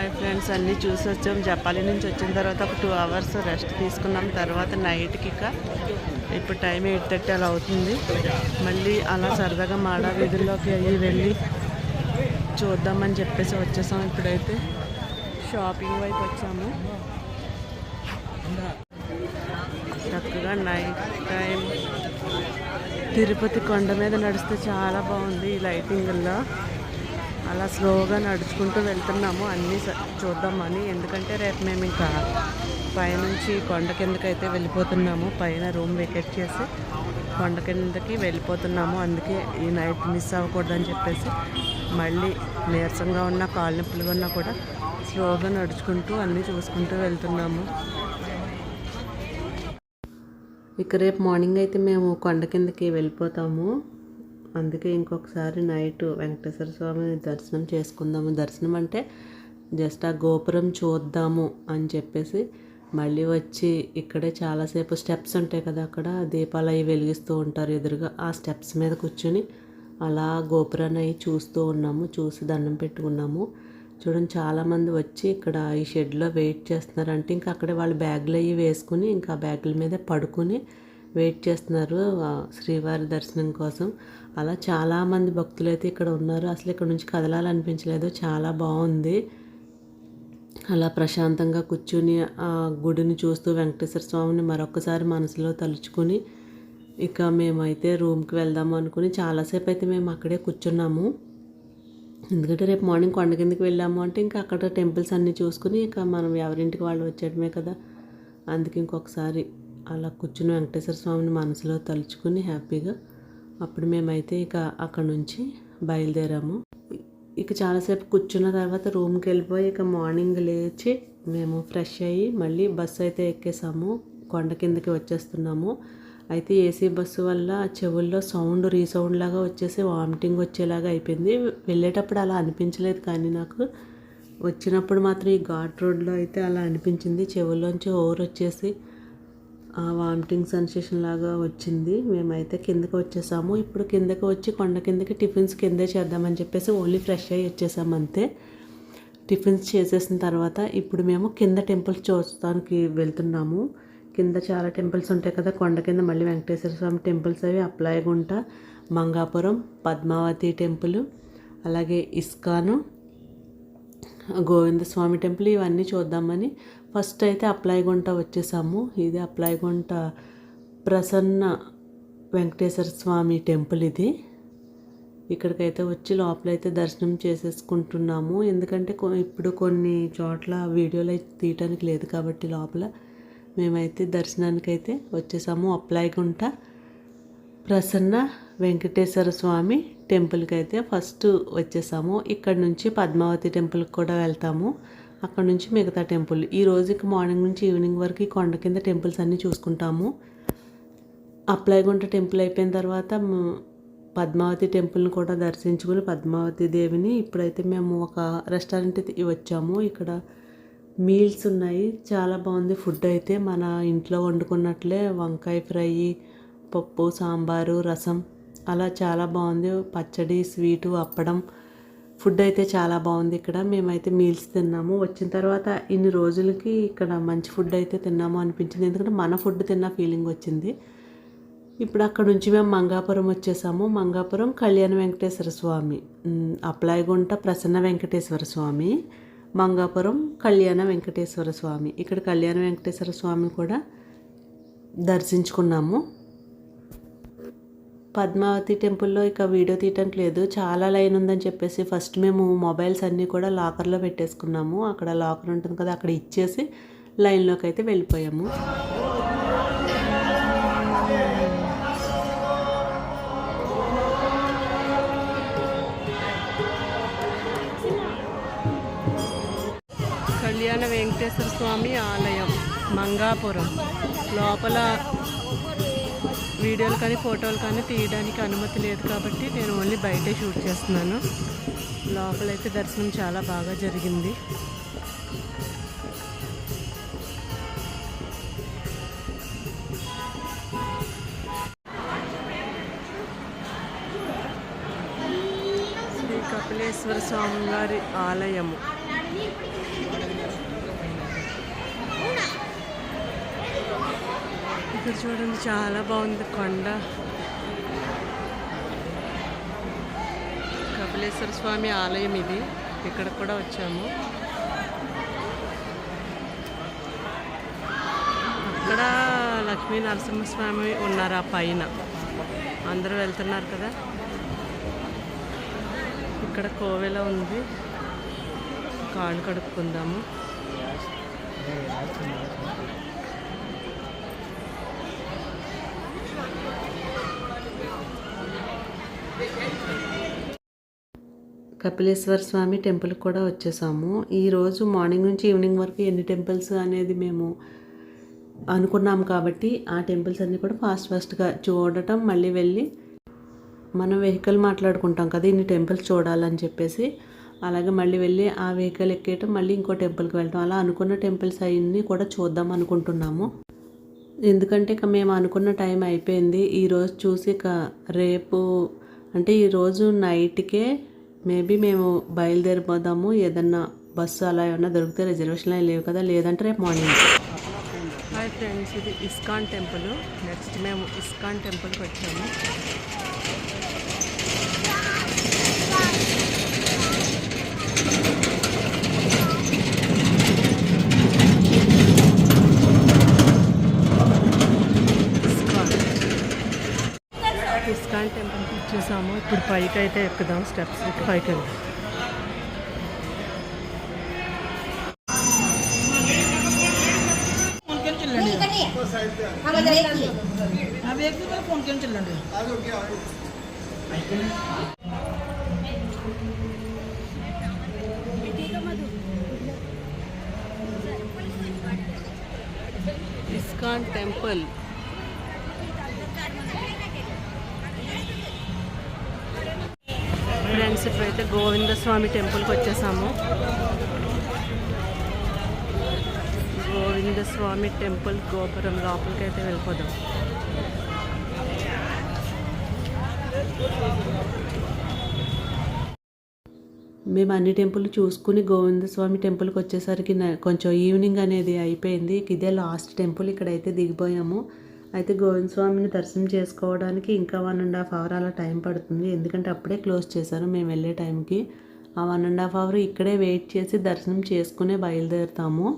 Hi friends అన్నీ చూసి వచ్చాం. జపాలి నుంచి వచ్చిన తర్వాత ఒక టూ అవర్స్ రెస్ట్ తీసుకున్నాం. తర్వాత నైట్కి ఇక ఇప్పుడు టైం ఎయిట్ థర్టీ అలా అవుతుంది. మళ్ళీ అలా సరదాగా మాడ వీధుల్లోకి అయ్యి వెళ్ళి చూద్దామని చెప్పేసి వచ్చేసాం ఇప్పుడైతే. షాపింగ్ వైపు వచ్చాము. చక్కగా నైట్ టైం తిరుపతి కొండ మీద నడిస్తే చాలా బాగుంది ఈ లైటింగ్లో అలా స్లోగా నడుచుకుంటూ వెళ్తున్నాము. అన్నీ చూద్దామని ఎందుకంటే రేపు మేము ఇంకా పైనుంచి కొండ కిందకైతే వెళ్ళిపోతున్నాము. పైన రూమ్ వెకెట్ చేసి కొండ కిందకి వెళ్ళిపోతున్నాము. అందుకే ఈ నైట్ మిస్ అవ్వకూడదని చెప్పేసి మళ్ళీ నీరసంగా ఉన్న కాళ్ళ నొప్పులుగా ఉన్నా కూడా స్లోగా నడుచుకుంటూ అన్నీ చూసుకుంటూ వెళ్తున్నాము. ఇక రేపు మార్నింగ్ అయితే మేము కొండ కిందకి వెళ్ళిపోతాము. అందుకే ఇంకొకసారి నైట్ వెంకటేశ్వర స్వామి దర్శనం చేసుకుందాము. దర్శనం అంటే జస్ట్ ఆ గోపురం చూద్దాము అని చెప్పేసి మళ్ళీ వచ్చి ఇక్కడే చాలాసేపు స్టెప్స్ ఉంటాయి కదా అక్కడ దీపాలు అవి వెలిగిస్తూ ఉంటారు ఎదురుగా. ఆ స్టెప్స్ మీద కూర్చొని అలా గోపురాన్ని అవి చూస్తూ ఉన్నాము చూసి దండం పెట్టుకున్నాము. చూడండి చాలామంది వచ్చి ఇక్కడ ఈ షెడ్లో వెయిట్ చేస్తున్నారంటే ఇంకా అక్కడే వాళ్ళు బ్యాగులు అవి వేసుకుని ఇంకా బ్యాగుల మీద పడుకుని వెయిట్ చేస్తున్నారు శ్రీవారి దర్శనం కోసం. అలా చాలామంది భక్తులు అయితే ఇక్కడ ఉన్నారు. అసలు ఇక్కడ నుంచి కదలాలనిపించలేదు. చాలా బాగుంది. అలా ప్రశాంతంగా కూర్చుని ఆ గుడిని చూస్తూ వెంకటేశ్వర స్వామిని మరొకసారి మనసులో తలుచుకుని ఇక మేమైతే రూమ్కి వెళ్దాము అనుకుని చాలాసేపు అయితే మేము అక్కడే కూర్చున్నాము. ఎందుకంటే రేపు మార్నింగ్ కొండ కిందకి వెళ్ళాము అంటే ఇంకా అక్కడ టెంపుల్స్ అన్నీ చూసుకుని ఇక మనం ఎవరింటికి వాళ్ళు వచ్చేయడమే కదా. అందుకే ఇంకొకసారి అలా కూర్చుని వెంకటేశ్వర స్వామిని మనసులో తలుచుకుని హ్యాపీగా అప్పుడు మేమైతే ఇక అక్కడ నుంచి బయలుదేరాము. ఇక చాలాసేపు కూర్చున్న తర్వాత రూమ్కి వెళ్ళిపోయి ఇక మార్నింగ్ లేచి మేము ఫ్రెష్ అయ్యి మళ్ళీ బస్సు అయితే ఎక్కేసాము. కొండ కిందకి వచ్చేస్తున్నాము. అయితే ఏసీ బస్సు వల్ల చెవుల్లో సౌండ్ రీసౌండ్ లాగా వచ్చేసి వామిటింగ్ వచ్చేలాగా అయిపోయింది. వెళ్ళేటప్పుడు అలా అనిపించలేదు కానీ నాకు వచ్చినప్పుడు మాత్రం ఈ ఘాట్ రోడ్లో అయితే అలా అనిపించింది. చెవుల్లోంచి ఓవర్ వచ్చేసి వామిటింగ్ సెన్సేషన్ లాగా వచ్చింది. మేమైతే కిందకి వచ్చేసాము. ఇప్పుడు కిందకి వచ్చి కొండ కిందకి టిఫిన్స్ కిందే చేద్దామని చెప్పేసి ఓన్లీ ఫ్రెష్ అయ్యి వచ్చేసాము అంతే. టిఫిన్స్ చేసేసిన తర్వాత ఇప్పుడు మేము కింద టెంపుల్స్ చూస్తానికి వెళ్తున్నాము. కింద చాలా టెంపుల్స్ ఉంటాయి కదా కొండ కింద మళ్ళీ వెంకటేశ్వర స్వామి టెంపుల్స్ అవి అప్లాయగుంట మంగాపురం పద్మావతి టెంపుల్ అలాగే ఇస్కాను గోవింద స్వామి టెంపుల్ ఇవన్నీ చూద్దామని ఫస్ట్ అయితే అప్లాయగుంట వచ్చేసాము. ఇది అప్లాయగుంట ప్రసన్న వెంకటేశ్వర స్వామి టెంపుల్ ఇది. ఇక్కడికైతే వచ్చి లోపలైతే దర్శనం చేసేసుకుంటున్నాము. ఎందుకంటే ఇప్పుడు కొన్ని చోట్ల వీడియోలు అయితే తీయటానికి లేదు కాబట్టి లోపల మేమైతే దర్శనానికైతే వచ్చేసాము. అప్లాయగుంట ప్రసన్న వెంకటేశ్వర స్వామి టెంపుల్కి అయితే ఫస్ట్ వచ్చేసాము. ఇక్కడ నుంచి పద్మావతి టెంపుల్కి కూడా వెళ్తాము. అక్కడ నుంచి మిగతా టెంపుల్. ఈ రోజుకి మార్నింగ్ నుంచి ఈవినింగ్ వరకు ఈ కొండ కింద టెంపుల్స్ అన్నీ చూసుకుంటాము. అప్లైగుంట టెంపుల్ అయిపోయిన తర్వాత పద్మావతి టెంపుల్ని కూడా దర్శించుకుని పద్మావతి దేవిని ఇప్పుడైతే మేము ఒక రెస్టారెంట్కి వచ్చాము. ఇక్కడ మీల్స్ ఉన్నాయి. చాలా బాగుంది ఫుడ్ అయితే. మన ఇంట్లో వండుకున్నట్లే వంకాయ ఫ్రై పప్పు సాంబారు రసం. అలా చాలా బాగుంది. పచ్చడి స్వీటు అప్పడం ఫుడ్ అయితే చాలా బాగుంది ఇక్కడ. మేమైతే మీల్స్ తిన్నాము. వచ్చిన తర్వాత ఇన్ని రోజులకి ఇక్కడ మంచి ఫుడ్ అయితే తిన్నాము అనిపించింది. ఎందుకంటే మన ఫుడ్ తిన్న ఫీలింగ్ వచ్చింది. ఇప్పుడు అక్కడ నుంచి మేము మంగాపురం వచ్చేసాము. మంగాపురం కళ్యాణ వెంకటేశ్వర స్వామి అప్లాయగుంట ప్రసన్న వెంకటేశ్వర స్వామి మంగాపురం కళ్యాణ వెంకటేశ్వర స్వామి. ఇక్కడ కళ్యాణ వెంకటేశ్వర స్వామి కూడా దర్శించుకున్నాము. పద్మావతి టెంపుల్లో ఇక వీడియో తీయటం లేదు. చాలా లైన్ ఉందని చెప్పేసి ఫస్ట్ మేము మొబైల్స్ అన్నీ కూడా లాకర్లో పెట్టేసుకున్నాము. అక్కడ లాకర్ ఉంటుంది కదా అక్కడ ఇచ్చేసి లైన్లోకి అయితే వెళ్ళిపోయాము. కళ్యాణ వెంకటేశ్వర స్వామి ఆలయం మంగాపురం. లోపల వీడియోలు కానీ ఫోటోలు కానీ తీయడానికి అనుమతి లేదు కాబట్టి నేను ఓన్లీ బయటే షూట్ చేస్తున్నాను. లోపలైతే దర్శనం చాలా బాగా జరిగింది. శ్రీ కపిలేశ్వర స్వామి వారి ఆలయము. ఇక్కడ చూడండి చాలా బాగుంది కొండ. కపిలేశ్వర స్వామి ఆలయం ఇది. ఇక్కడ కూడా వచ్చాము. అక్కడ లక్ష్మీ నరసింహస్వామి ఉన్నారు ఆ పైన. అందరూ వెళ్తున్నారు కదా. ఇక్కడ కోవెల ఉంది. కాళ్ళు కడుక్కుందాము. కపిలేశ్వర స్వామి టెంపుల్కి కూడా వచ్చేసాము. ఈరోజు మార్నింగ్ నుంచి ఈవినింగ్ వరకు ఎన్ని టెంపుల్స్ అనేది మేము అనుకున్నాం కాబట్టి ఆ టెంపుల్స్ అన్నీ కూడా ఫాస్ట్ ఫాస్ట్గా చూడటం మళ్ళీ వెళ్ళి మనం వెహికల్ మాట్లాడుకుంటాం కదా ఇన్ని టెంపుల్స్ చూడాలని చెప్పేసి. అలాగే మళ్ళీ వెళ్ళి ఆ వెహికల్ ఎక్కేయటం మళ్ళీ ఇంకో టెంపుల్కి వెళ్ళటం అలా అనుకున్న టెంపుల్స్ అవన్నీ కూడా చూద్దాం అనుకుంటున్నాము. ఎందుకంటే ఇక మేము అనుకున్న టైం అయిపోయింది. ఈరోజు చూసి ఇక రేపు అంటే ఈరోజు నైట్కే మేబీ మేము బయలుదేరిపోదాము. ఏదన్నా బస్సు అలా ఏమన్నా దొరికితే రిజర్వేషన్ అవి లేవు కదా. లేదంటే రేపు మార్నింగ్. హాయ్ ఫ్రెండ్స్ ఇది ఇస్కాన్ టెంపుల్. నెక్స్ట్ మేము ఇస్కాన్ టెంపుల్కి వచ్చాము. టెంపుల్కి వచ్చేసాము ఇప్పుడు పైకి అయితే ఎక్కుదాం స్టెప్స్ ఎక్కి పైకి వెళ్దాం फोन क्यों चल रहे अब एक ఫ్రెండ్స్ ఇప్పుడైతే గోవింద స్వామి టెంపుల్కి వచ్చేసాము. గోవింద స్వామి టెంపుల్ గోపురం లోపలికి అయితే వెళ్ళిపోదాం. మేము అన్ని టెంపుల్ చూసుకుని గోవింద స్వామి టెంపుల్కి వచ్చేసరికి కొంచెం ఈవినింగ్ అనేది అయిపోయింది. ఇదే లాస్ట్ టెంపుల్ ఇక్కడైతే దిగిపోయాము. అయితే గోవింద స్వామిని దర్శనం చేసుకోవడానికి ఇంకా వన్ అండ్ హాఫ్ అవర్ అలా టైం పడుతుంది. ఎందుకంటే అప్పుడే క్లోజ్ చేశారు. మేము వెళ్ళే టైంకి ఆ వన్ అండ్ హాఫ్ అవర్ ఇక్కడే వెయిట్ చేసి దర్శనం చేసుకునే బయలుదేరుతాము.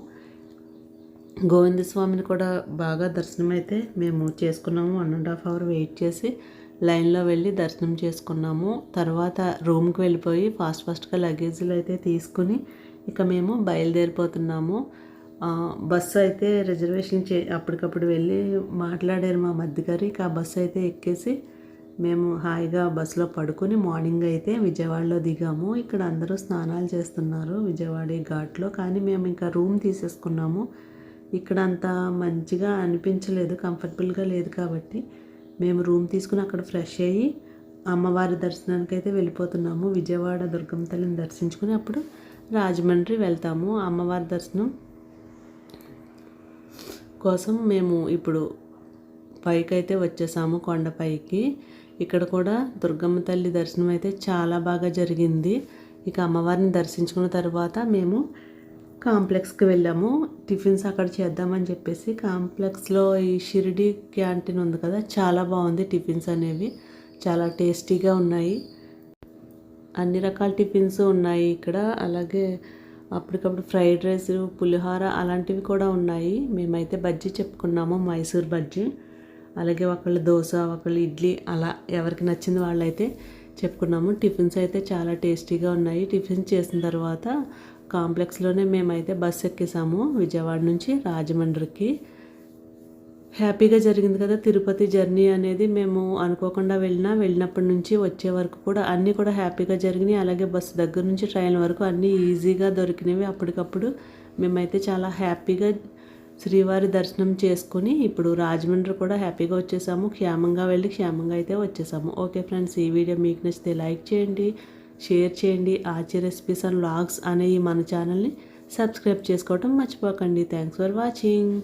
గోవింద స్వామిని కూడా బాగా దర్శనం అయితే మేము చేసుకున్నాము. One and half hour wait చేసి లైన్లో వెళ్ళి దర్శనం చేసుకున్నాము. తర్వాత రూమ్కి వెళ్ళిపోయి ఫాస్ట్ ఫాస్ట్గా లగేజీలు అయితే తీసుకుని ఇక మేము బయలుదేరిపోతున్నాము. బస్సు అయితే రిజర్వేషన్ చే అప్పటికప్పుడు వెళ్ళి మాట్లాడారు మా మధ్యగారు. ఇక ఆ బస్సు అయితే ఎక్కేసి మేము హాయిగా బస్సులో పడుకొని మార్నింగ్ అయితే విజయవాడలో దిగాము. ఇక్కడ అందరూ స్నానాలు చేస్తున్నారు విజయవాడ ఘాట్లో. కానీ మేము ఇంకా రూమ్ తీసేసుకున్నాము. ఇక్కడ అంత మంచిగా అనిపించలేదు కంఫర్టబుల్గా లేదు కాబట్టి మేము రూమ్ తీసుకుని అక్కడ ఫ్రెష్ అయ్యి అమ్మవారి దర్శనానికి అయితే వెళ్ళిపోతున్నాము. విజయవాడ దుర్గమ్మ తల్లిని దర్శించుకుని అప్పుడు రాజమండ్రి వెళ్తాము. అమ్మవారి దర్శనం కోసం మేము ఇప్పుడు పైకైతే వచ్చేసాము కొండపైకి. ఇక్కడ కూడా దుర్గమ్మ తల్లి దర్శనం అయితే చాలా బాగా జరిగింది. ఇక అమ్మవారిని దర్శించుకున్న తర్వాత మేము కాంప్లెక్స్కి వెళ్ళాము. టిఫిన్స్ అక్కడ చేద్దామని చెప్పేసి కాంప్లెక్స్లో ఈ షిరిడి క్యాంటీన్ ఉంది కదా చాలా బాగుంది టిఫిన్స్ అనేవి. చాలా టేస్టీగా ఉన్నాయి. అన్ని రకాల టిఫిన్స్ ఉన్నాయి ఇక్కడ. అలాగే అప్పటికప్పుడు ఫ్రైడ్ రైస్ పులిహోర అలాంటివి కూడా ఉన్నాయి. మేమైతే బజ్జీ చెప్పుకున్నాము మైసూర్ బజ్జీ. అలాగే ఒకళ్ళు దోశ ఒకళ్ళు ఇడ్లీ అలా ఎవరికి నచ్చింది వాళ్ళైతే చెప్పుకున్నాము. టిఫిన్స్ అయితే చాలా టేస్టీగా ఉన్నాయి. టిఫిన్స్ చేసిన తర్వాత కాంప్లెక్స్లోనే మేమైతే బస్సు ఎక్కేసాము. విజయవాడ నుంచి రాజమండ్రికి. హ్యాపీగా జరిగింది కదా తిరుపతి జర్నీ అనేది మేము అనుకోకుండా వెళ్ళినా వెళ్ళినప్పటి నుంచి వచ్చే వరకు కూడా అన్నీ కూడా హ్యాపీగా జరిగినాయి. అలాగే బస్సు దగ్గర నుంచి ట్రైన్ వరకు అన్నీ ఈజీగా దొరికినవి. అప్పటికప్పుడు మేమైతే చాలా హ్యాపీగా శ్రీవారి దర్శనం చేసుకుని ఇప్పుడు రాజమండ్రి కూడా హ్యాపీగా వచ్చేసాము. క్షేమంగా వెళ్ళి క్షేమంగా అయితే వచ్చేసాము. ఓకే ఫ్రెండ్స్ ఈ వీడియో మీకు నచ్చితే లైక్ చేయండి షేర్ చేయండి. ఆచి రెసిపీస్ అండ్ వ్లాగ్స్ అనే ఈ మన ఛానల్ని సబ్స్క్రైబ్ చేసుకోవటం మర్చిపోకండి. Thanks for watching.